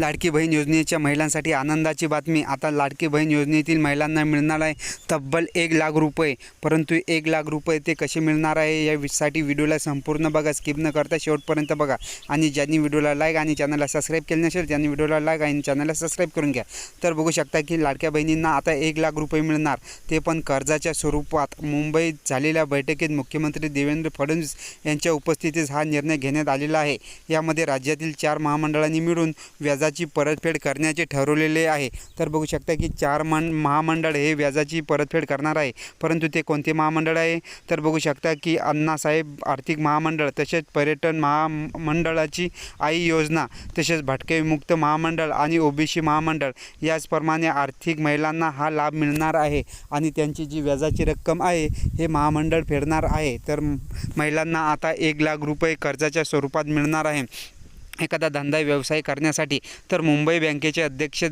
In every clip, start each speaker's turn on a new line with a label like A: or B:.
A: लाडकी बहीण योजनेच्या महिलांसाठी आनंदाची बातमी. आता लाडकी बहीण योजनेतील महिलांना मिळणार आहे तब्बल एक लाख रुपये. परंतु एक लाख रुपये ते कसे मिळणार आहे यासाठी व्हिडिओला संपूर्ण बघा स्किप न करता शेवटपर्यंत बघा. आणि ज्यांनी व्हिडिओला लाईक आणि चॅनलला सबस्क्राईब केले नसेल त्यांनी व्हिडिओला लाईक आणि चॅनलला सबस्क्राईब करून घ्या. तर बघू शकता की लाडक्या बहिणींना आता एक लाख रुपये मिळणार. ते पण कर्जाच्या स्वरूपात. मुंबईत झालेल्या बैठकीत मुख्यमंत्री देवेंद्र फडणवीस यांच्या उपस्थितीत हा निर्णय घेण्यात आलेला आहे. यामध्ये राज्यातील चार महामंडळांनी मिळून व्याजाची परतफेड करण्याचे ठरवलेले आहे. तर बघू शकता की चार मन महामंडळ हे व्याजाची परतफेड करणार आहे. परंतु ते कोणते महामंडळ आहे? तर बघू शकता की अण्णासाहेब आर्थिक महामंडळ तसेच पर्यटन महामंडळाची आई योजना तसेच भटके मुक्त महामंडळ आणि ओबीसी महामंडळ याचप्रमाणे आर्थिक महिलांना हा लाभ मिळणार आहे आणि त्यांची जी व्याजाची रक्कम आहे हे महामंडळ फेडणार आहे. तर महिलांना आता एक लाख रुपये कर्जाच्या स्वरूपात मिळणार आहे. एखादा धंदा व्यवसाय करण्यासाठी तर मुंबई बँकेचे अध्यक्ष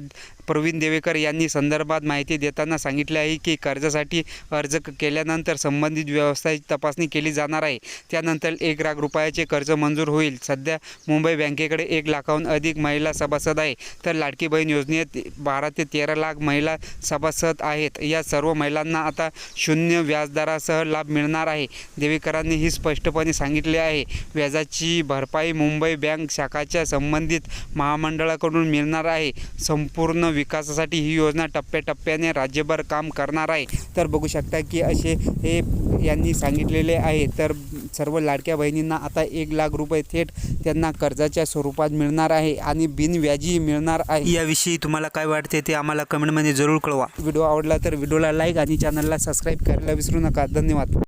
A: प्रवीण देवेकर यांनी संदर्भात माहिती देताना सांगितले आहे की कर्जासाठी अर्ज केल्यानंतर संबंधित व्यवसायाची तपासणी केली जाणार आहे. त्यानंतर एक लाख रुपयाचे कर्ज मंजूर होईल. सध्या मुंबई बँकेकडे एक लाखाहून अधिक महिला सभासद आहे. तर लाडकी बहीण योजनेत बारा ते तेरा लाख महिला सभासद आहेत. या सर्व महिलांना आता शून्य व्याजदरासह लाभ मिळणार आहे. देवेकरांनी ही स्पष्टपणे सांगितले आहे. व्याजाची भरपाई मुंबई बँक शाखाच्या संबंधित महामंडळाकडून मिळणार आहे. संपूर्ण विकासासाठी ही योजना टप्प्याटप्प्याने राज्यभर काम करणार आहे. तर बघू शकता की असे हे यांनी सांगितलेले आहे. तर सर्व लाडक्या बहिणींना आता एक लाख रुपये थेट त्यांना कर्जाच्या स्वरूपात मिळणार आहे आणि बिनव्याजी मिळणार आहे. याविषयी तुम्हाला काय वाटते ते आम्हाला कमेंटमध्ये जरूर कळवा. व्हिडिओ आवडला तर व्हिडिओला लाईक आणि चॅनलला सबस्क्राईब करायला विसरू नका. धन्यवाद.